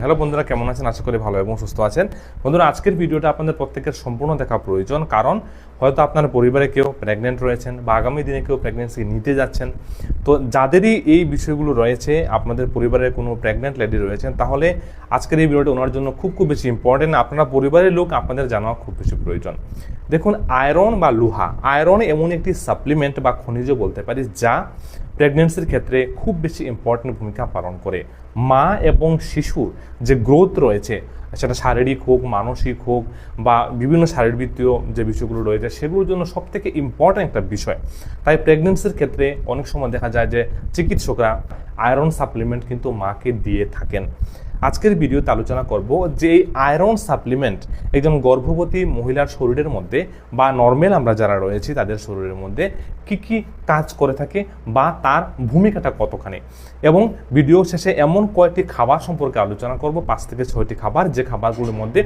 Hello বন্ধুরা, কেমন আছেন? আশা করি ভালো এবং সুস্থ আছেন। বন্ধুরা, আজকের ভিডিওটা আপনাদের প্রত্যেকের সম্পূর্ণ দেখা প্রয়োজন। কারণ হয়তো আপনার পরিবারে কেউ প্রেগনেন্ট রয়েছেন বা আগামী দিনে কেউ প্রেগনেন্সি নিতে যাচ্ছেন। তো যাদেরই এই বিষয়গুলো রয়েছে, আপনাদের পরিবারের কোনো প্রেগনেন্ট লেডি রয়েছেন, তাহলে আজকের এই ভিডিওটা ওনার জন্য খুব খুব বেশি ইম্পর্টেন্ট আপনারা পরিবারের লোক, আপনাদের জানা খুব বেশি প্রয়োজন। দেখুন আয়রন বা লোহা আয়রন এমন একটি সাপ্লিমেন্ট বা খনিজ বলতে পারি, যা প্রেগনেন্সির ক্ষেত্রে খুব বেশি ইম্পর্টেন্ট ভূমিকা পালন করে। মা এবং শিশুর যে গ্রোথ রয়েছে, সেটা শারীরিক হোক, মানসিক হোক বা বিভিন্ন শারীরবৃত্তীয় যে বিষয়গুলো রয়েছে, সেগুলোর জন্য সব থেকে ইম্পর্ট্যান্ট একটা বিষয়। তাই প্রেগনেন্সির ক্ষেত্রে অনেক সময় দেখা যায় যে চিকিৎসকরা আয়রন সাপ্লিমেন্ট কিন্তু মাকে দিয়ে থাকেন। আজকের ভিডিওতে আলোচনা করব যে এই আয়রন সাপ্লিমেন্ট একজন গর্ভবতী মহিলার শরীরের মধ্যে বা নর্মেল আমরা যারা রয়েছি তাদের শরীরের মধ্যে কি কি কাজ করে থাকে বা তার ভূমিকাটা কতখানি। এবং ভিডিও শেষে এমন কয়েকটি খাবার সম্পর্কে আলোচনা করব, পাঁচ থেকে ছয়টি খাবার, যে খাবারগুলোর মধ্যে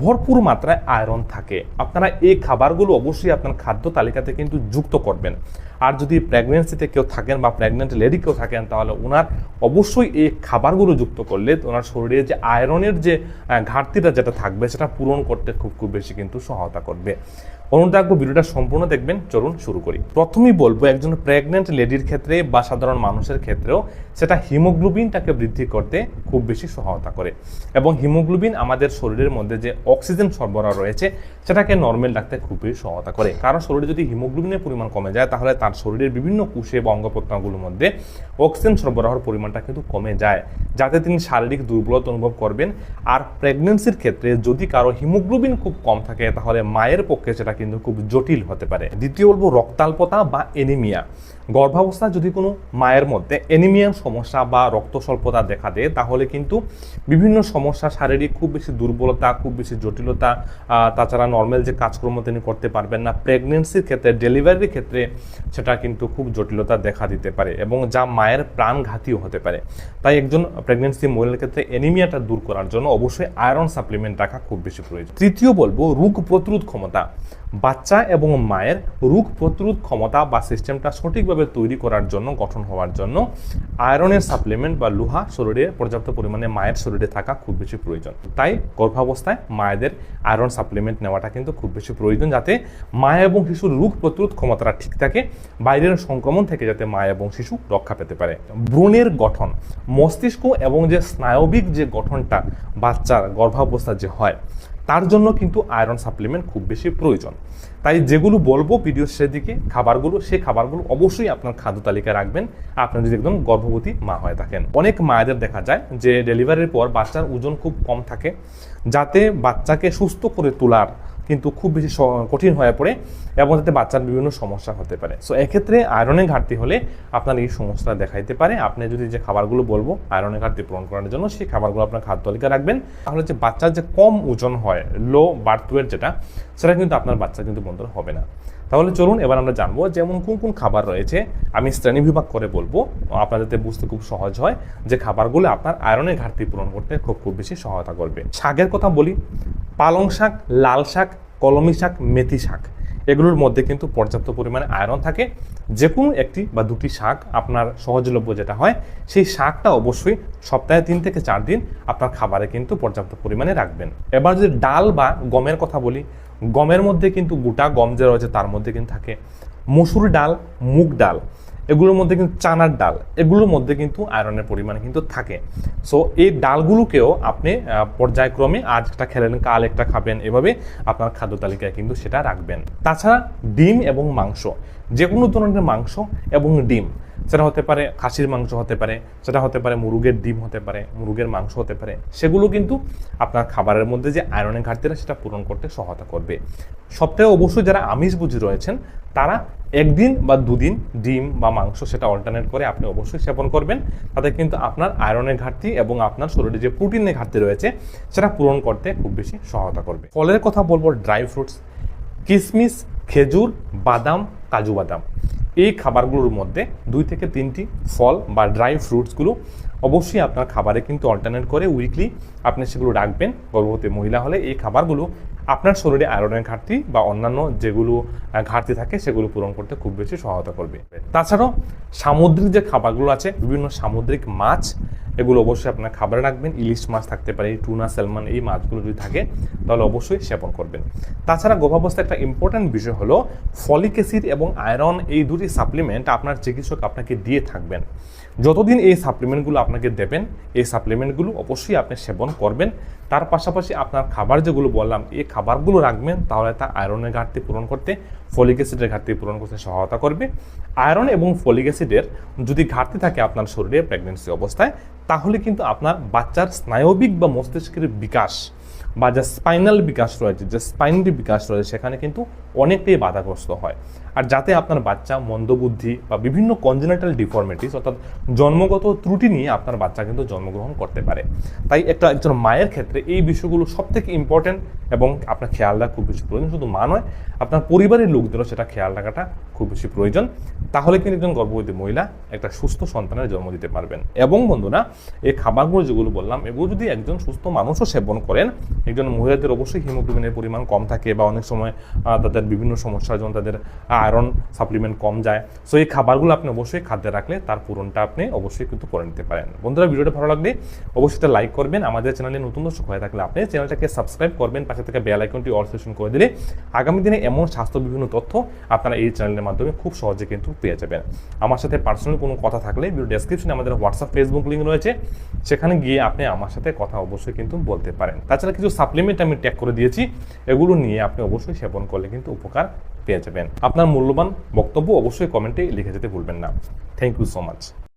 ভরপুর মাত্রায় আয়রন থাকে। আপনারা এই খাবারগুলো অবশ্যই আপনার খাদ্য তালিকাতে কিন্তু যুক্ত করবেন। আর যদি প্রেগনেন্সিতে কেউ থাকেন বা প্রেগনেন্ট লেডি কেউ থাকেন, তাহলে ওনার অবশ্যই এই খাবারগুলো যুক্ত করলে ওনার শরীরে যে আয়রনের যে ঘাটতিটা যেটা থাকবে, সেটা পূরণ করতে খুব খুব বেশি কিন্তু সহায়তা করবে। অনুরোধ রাখব ভিডিওটা সম্পূর্ণ দেখবেন, চলুন শুরু করি। প্রথমেই বলব, একজন প্রেগনেন্ট লেডির ক্ষেত্রে বা সাধারণ মানুষের ক্ষেত্রেও সেটা হিমোগ্লোবিনটাকে বৃদ্ধি করতে খুব বেশি সহায়তা করে। এবং হিমোগ্লোবিন আমাদের শরীরের মধ্যে যে অক্সিজেন সরবরাহ রয়েছে, সেটাকে নর্মাল রাখতে খুব বেশি সহায়তা করে। কারণ শরীরে যদি হিমোগ্লোবিনের পরিমাণ কমে যায়, তাহলে তার শরীরের বিভিন্ন কোষে বা অঙ্গ প্রত্যঙ্গগুলোর মধ্যে অক্সিজেন সরবরাহের পরিমাণটা কিন্তু কমে যায়, যাতে তিনি শারীরিক দুর্বলতা অনুভব করবেন। আর প্রেগনেন্সির ক্ষেত্রে যদি কারও হিমোগ্লোবিন খুব কম থাকে, তাহলে মায়ের পক্ষে সেটা কিন্তু খুব জটিল হতে পারে। দ্বিতীয় বলব রক্তাল্পতা বা এনিমিয়া গর্ভাবস্থা যদি কোনো মায়ের মধ্যে এনিমিয়ার সমস্যা বা রক্ত স্বল্পতা দেখা দেয়, তাহলে কিন্তু বিভিন্ন সমস্যা, শারীরিক খুব বেশি দুর্বলতা, খুব বেশি জটিলতা তাছাড়া নর্মাল যে কাজকর্ম তিনি করতে পারবেন না প্রেগনেন্সির ক্ষেত্রে ডেলিভারির ক্ষেত্রে সেটা কিন্তু খুব জটিলতা দেখা দিতে পারে এবং যা মায়ের প্রাণঘাতীও হতে পারে। তাই একজন প্রেগনেন্সি মহিলার ক্ষেত্রে এনিমিয়াটা দূর করার জন্য অবশ্যই আয়রন সাপ্লিমেন্ট রাখা খুব বেশি প্রয়োজন। তৃতীয় বলব, রোগ প্রতিরোধ ক্ষমতা। বাচ্চা এবং মায়ের রোগ প্রতিরোধ ক্ষমতা বা সিস্টেমটা সঠিকভাবে তৈরি করার জন্য, গঠন হওয়ার জন্য আয়রনের সাপ্লিমেন্ট বা লোহা শরীরে পর্যাপ্ত পরিমাণে মায়ের শরীরে থাকা খুব বেশি প্রয়োজন। তাই গর্ভাবস্থায় মায়েদের আয়রন সাপ্লিমেন্ট নেওয়াটা কিন্তু খুব বেশি প্রয়োজন যাতে মা এবং শিশুর রোগ প্রতিরোধ ক্ষমতাটা ঠিক থাকে, বাইরের সংক্রমণ থেকে যাতে মা এবং শিশু রক্ষা পেতে পারে। ভ্রূণের গঠন, মস্তিষ্ক এবং যে স্নায়বিক যে গঠনটা বাচ্চার গর্ভাবস্থা যে হয় তার জন্য কিন্তু আয়রন সাপ্লিমেন্ট খুব বেশি প্রয়োজন। তাই যেগুলো বলব ভিডিও দিকে, খাবারগুলো, সেই খাবারগুলো অবশ্যই আপনার খাদ্য তালিকায় রাখবেন। আপনি যদি একদম গর্ভবতী মা হয়ে থাকেন। অনেক মায়েদের দেখা যায় যে ডেলিভারির পর বাচ্চার ওজন খুব কম থাকে, যাতে বাচ্চাকে সুস্থ করে তোলার কিন্তু খুব বেশি কঠিন হয়ে পড়ে এবং যাতে বাচ্চার বিভিন্ন সমস্যা হতে পারে। সো এক্ষেত্রে আয়রনের ঘাটতি হলে আপনার এই সমস্যা দেখাইতে পারে। আপনি যদি যে খাবারগুলো বলব আয়রনের ঘাটতি পূরণ করার জন্য সেই খাবারগুলো আপনার খাদ্য তালিকা রাখবেন। তাহলে যে বাচ্চার যে কম ওজন হয় লো বার্থ ওয়েট যেটা, সেটা কিন্তু আপনার বাচ্চা কিন্তু বন্ধুরা হবে না। তাহলে চলুন এবার আমরা জানব যেমন কোন কোন খাবার রয়েছে, আমি শ্রেণি বিভাগ করে বলব, আপনার যাতে বুঝতে খুব সহজ হয় যে খাবারগুলো আপনার আয়রনের ঘাটতি পূরণ করতে খুব খুব বেশি সহায়তা করবে। শাকের কথা বলি, পালং শাক, লাল শাক কলমি শাক, মেথি শাক। এগুলোর মধ্যে কিন্তু পর্যাপ্ত পরিমাণে আয়রন থাকে। যে কোনো একটি বা দুটি শাক আপনার সহজলভ্য যেটা হয়, সেই শাকটা অবশ্যই সপ্তাহে তিন থেকে চার দিন আপনার খাবারে কিন্তু পর্যাপ্ত পরিমাণে রাখবেন। এবার যদি ডাল বা গমের কথা বলি, গমের মধ্যে কিন্তু গোটা গম যে রয়েছে তার মধ্যে কিন্তু থাকে। মসুর ডাল, মুগ ডাল। এগুলোর মধ্যে কিন্তু চানার ডাল, এগুলোর মধ্যে কিন্তু আয়রনের পরিমাণ কিন্তু থাকে। সো এই ডালগুলোকেও আপনি পর্যায়ক্রমে আজ একটা খেলেন, কাল একটা খাবেন, এভাবে আপনার খাদ্য তালিকায় কিন্তু সেটা রাখবেন। তাছাড়া ডিম এবং মাংস যে কোনো ধরনের মাংস এবং ডিম সেটা হতে পারে খাসির মাংস হতে পারে, সেটা হতে পারে মুরগের ডিম হতে পারে, মুরগের মাংস হতে পারে। সেগুলো কিন্তু আপনার খাবারের মধ্যে যে আয়রনের ঘাটতিটা সেটা পূরণ করতে সহায়তা করবে। সপ্তাহে অবশ্যই যারা আমিষভোজী রয়েছেন, তারা একদিন বা দুদিন ডিম বা মাংস সেটা অল্টারনেট করে আপনি অবশ্যই সেবন করবেন। তাতে কিন্তু আপনার আয়রনের ঘাটতি এবং আপনার শরীরে যে প্রোটিনের ঘাটতি রয়েছে, সেটা পূরণ করতে খুব বেশি সহায়তা করবে। ফলের কথা বলব, ড্রাই ফ্রুটস কিশমিশ খেজুর, বাদাম, কাজু বাদাম। এই খাবারগুলোর মধ্যে দুই থেকে তিনটি ফল বা ড্রাই ফ্রুটসগুলো অবশ্যই আপনার খাবারে কিন্তু অল্টারনেট করে উইকলি আপনি সেগুলো রাখবেন। গর্ভবতী মহিলা হলে এই খাবারগুলো আপনার শরীরে আয়রনের ঘাটতি বা অন্যান্য যেগুলো ঘাটতি থাকে সেগুলো পূরণ করতে খুব বেশি সহায়তা করবে। তাছাড়াও সামুদ্রিক যে খাবারগুলো আছে, বিভিন্ন সামুদ্রিক মাছ এগুলো অবশ্যই আপনার খাবারে রাখবেন। ইলিশ মাছ থাকতে পারে, টুনা স্যালমন এই মাছগুলো যদি থাকে, তাহলে অবশ্যই সেবন করবেন। তাছাড়া গর্ভাবস্থায় একটা ইম্পর্ট্যান্ট বিষয় হলো, ফলিক অ্যাসিড এবং আয়রন এই দুটি সাপ্লিমেন্ট আপনার চিকিৎসক আপনাকে দিয়ে থাকবেন। যতদিন এই সাপ্লিমেন্টগুলো আপনাকে দেবেন, এই সাপ্লিমেন্টগুলো অবশ্যই আপনি সেবন করবেন। তার পাশাপাশি আপনার খাবার যেগুলো বললাম, এই খাবারগুলো রাখবেন, তাহলে তা আয়রনের ঘাটতি পূরণ করতে ফলিক অ্যাসিডের ঘাটতি পূরণ করতে সহায়তা করবে। আয়রন এবং ফলিক অ্যাসিডের যদি ঘাটতি থাকে আপনার শরীরে প্রেগনেন্সি অবস্থায়, তাহলে কিন্তু আপনার বাচ্চার স্নায়বিক বা মস্তিষ্কের বিকাশ বা যা স্পাইনাল বিকাশ রয়েছে, যে স্পাইনটি বিকাশ রয়েছে, সেখানে কিন্তু অনেকটাই বাধাগ্রস্ত হয়। আর যাতে আপনার বাচ্চা মন্দবুদ্ধি বা বিভিন্ন কনজেনাটাল ডিফর্মিটিস অর্থাৎ জন্মগত ত্রুটি নিয়ে আপনার বাচ্চা কিন্তু জন্মগ্রহণ করতে পারে। তাই একটা একজন মায়ের ক্ষেত্রে এই বিষয়গুলো সব থেকে ইম্পর্টেন্ট এবং আপনার খেয়াল রাখা খুব বেশি প্রয়োজন। শুধু মা নয়, আপনার পরিবারের লোকদেরও সেটা খেয়াল রাখাটা খুব বেশি প্রয়োজন। তাহলে কিন্তু একজন গর্ভবতী মহিলা একটা সুস্থ সন্তানের জন্ম দিতে পারবেন। এবং বন্ধুরা, এই খাবারগুলো যেগুলো বললাম, এগুলো যদি একজন সুস্থ মানুষও সেবন করেন, একজন মহিলাদের অবশ্যই হিমোগ্লোবিনের পরিমাণ কম থাকে বা অনেক সময় তাদের বিভিন্ন সমস্যা যেমন তাদের আয়রন সাপ্লিমেন্ট কম যায়। সো এই খাবারগুলো আপনি অবশ্যই খাদ্যে রাখলে তার পূরণটা আপনি অবশ্যই কিন্তু করে নিতে পারেন। বন্ধুরা, ভিডিওটা ভালো লাগলে অবশ্যই লাইক করবেন। আমাদের চ্যানেলে নতুন দর্শক হয়ে থাকলে আপনি চ্যানেলটাকে সাবস্ক্রাইব করবেন। পাশে থেকে বেল আইকনটি অল সেশন করে দিলে আগামী দিনে এমন স্বাস্থ্য বিভিন্ন তথ্য আপনারা এই চ্যানেলের মাধ্যমে খুব সহজে কিন্তু পেয়ে যাবেন। আমার সাথে পার্সোনাল কোনো কথা থাকলে ভিডিও ডেসক্রিপশনে আমাদের হোয়াটসঅ্যাপ ফেসবুক লিঙ্ক রয়েছে। সেখানে গিয়ে আপনি আমার সাথে কথা অবশ্যই কিন্তু বলতে পারেন। তাছাড়া কিছু সাপ্লিমেন্ট আমি ট্যাগ করে দিয়েছি। এগুলো নিয়ে আপনি অবশ্যই সেবন করলে কিন্তু উপকার পেয়ে যাবেন। আপনার মূল্যবান বক্তব্য অবশ্যই কমেন্টে লিখে যেতে ভুলবেন না। Thank you so much